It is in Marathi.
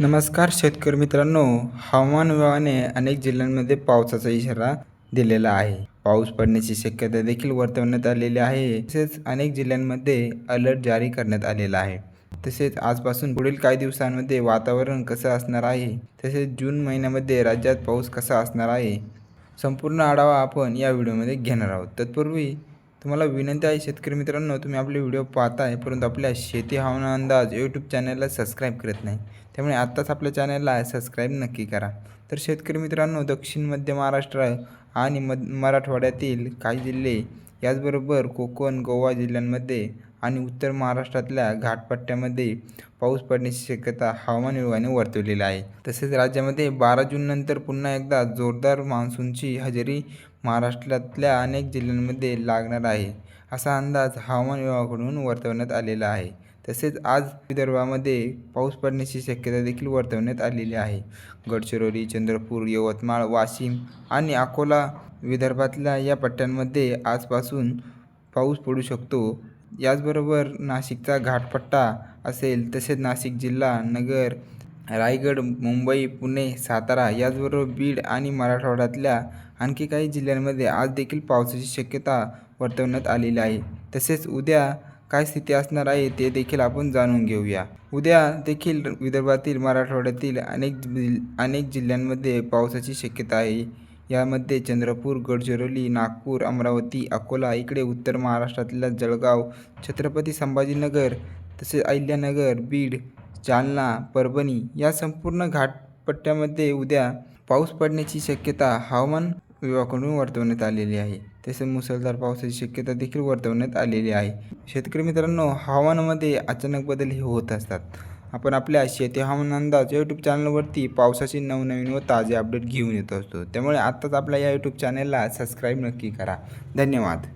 नमस्कार शेतकरी मित्रांनो हवामान विभागाने अनेक जिल्ह्यांमध्ये पावसाचा इशारा दिलेला आहे. पाऊस पडण्याची शक्यता देखील वर्तवण्यात आलेली आहे. तसेच अनेक जिल्ह्यांमध्ये अलर्ट जारी करण्यात आलेला आहे. तसेच आजपासून पुढील काही दिवसांमध्ये वातावरण कसं असणार आहे? तसेच जून महिन्यामध्ये राज्यात पाऊस कसा असणार आहे? संपूर्ण आढावा आपण या व्हिडिओमध्ये घेणार आहोत. तत्पूर्वी तुम्हाला विनंती आहे शेतकरी मित्रांनो तुम्ही आपले व्हिडिओ पाहताय परंतु आपल्या शेती हवामान अंदाज यूट्यूब चॅनलला सबस्क्राईब करत नाही. त्यामुळे आत्ताच आपल्या चॅनलला सबस्क्राईब नक्की करा. तर शेतकरी मित्रांनो दक्षिण मध्य महाराष्ट्र आणि मध मराठवाड्यातील काही जिल्हे याचबरोबर कोकण गोवा जिल्ह्यांमध्ये आणि उत्तर महाराष्ट्रातल्या घाटपट्ट्यामध्ये पाऊस पडण्याची शक्यता हवामान विभागाने वर्तवलेली आहे. तसेच राज्यामध्ये बारा जूननंतर पुन्हा एकदा जोरदार मान्सूनची हजेरी महाराष्ट्रातल्या अनेक जिल्ह्यांमध्ये लागणार आहे. असा अंदाज हवामान विभागाकडून वर्तवण्यात आलेला आहे. तसेच आज विदर्भामध्ये पाऊस पडण्याची शक्यता देखील वर्तवण्यात आलेली आहे. गडचिरोली चंद्रपूर यवतमाळ वाशिम आणि अकोला विदर्भातल्या या पट्ट्यांमध्ये आजपासून पाऊस पडू शकतो. याचबरोबर नाशिकचा घाटपट्टा असेल तसेच नाशिक जिल्हा नगर रायगड मुंबई पुणे सातारा याचबरोबर बीड आणि मराठवाड्यातल्या आणखी काही जिल्ह्यांमध्ये आज देखील पावसाची शक्यता वर्तवण्यात आलेली आहे. तसेच उद्या काय स्थिती असणार आहे ते देखील आपण जाणून घेऊया. उद्या देखील विदर्भातील मराठवाड्यातील अनेक जिल अनेक जिल्ह्यांमध्ये पावसाची शक्यता आहे. यामध्ये चंद्रपूर गडचिरोली नागपूर अमरावती अकोला इकडे उत्तर महाराष्ट्रातल्या जळगाव छत्रपती संभाजीनगर तसेच अहिल्यानगर बीड जालना परभणी या संपूर्ण घाटपट्ट्यामध्ये उद्या पाऊस पडण्याची शक्यता हवामान विभागाकडून वर्तवण्यात आलेली आहे. तसेच मुसळधार पावसाची शक्यता देखील वर्तवण्यात आलेली आहे. शेतकरी मित्रांनो हवामानामध्ये अचानक बदल हे होत असतात. आपण आपल्या शेती हवामान अंदाज यूट्यूब चॅनलवरती पावसाचे नवनवीन व ताजे अपडेट घेऊन येत असतो. त्यामुळे आत्ताच आपल्या या यूट्यूब चॅनलला सबस्क्राईब नक्की करा. धन्यवाद.